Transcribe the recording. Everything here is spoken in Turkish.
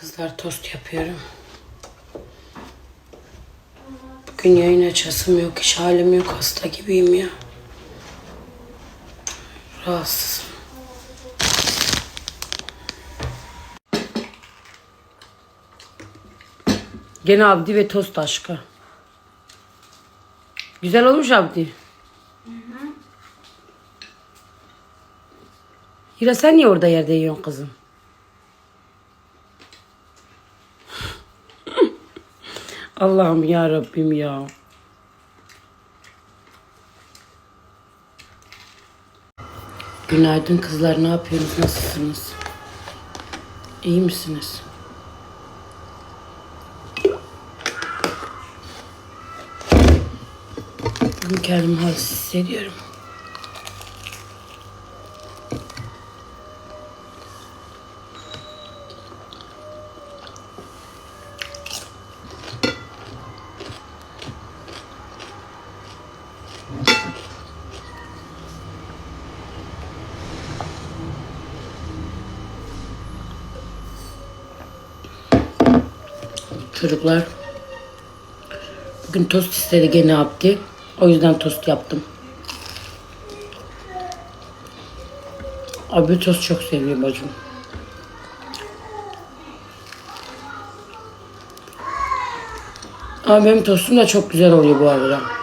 Kızlar tost yapıyorum. Bugün yayın açasım yok, hiç halim yok, hasta gibiyim ya. Rahatsızım. Gene Abdi ve tost aşkı. Güzel olmuş Abdi. Hira sen niye orada yerde yiyorsun kızım? Allah'ım ya Rabbim ya. Günaydın kızlar. Ne yapıyorsunuz? Nasılsınız? İyi misiniz? Bugün kendimi halsiz hissediyorum. Çocuklar bugün tost istedi gene Abdi. O yüzden tost yaptım. Abi tost çok seviyor bacım. Ama benim tostum da çok güzel oluyor bu arada.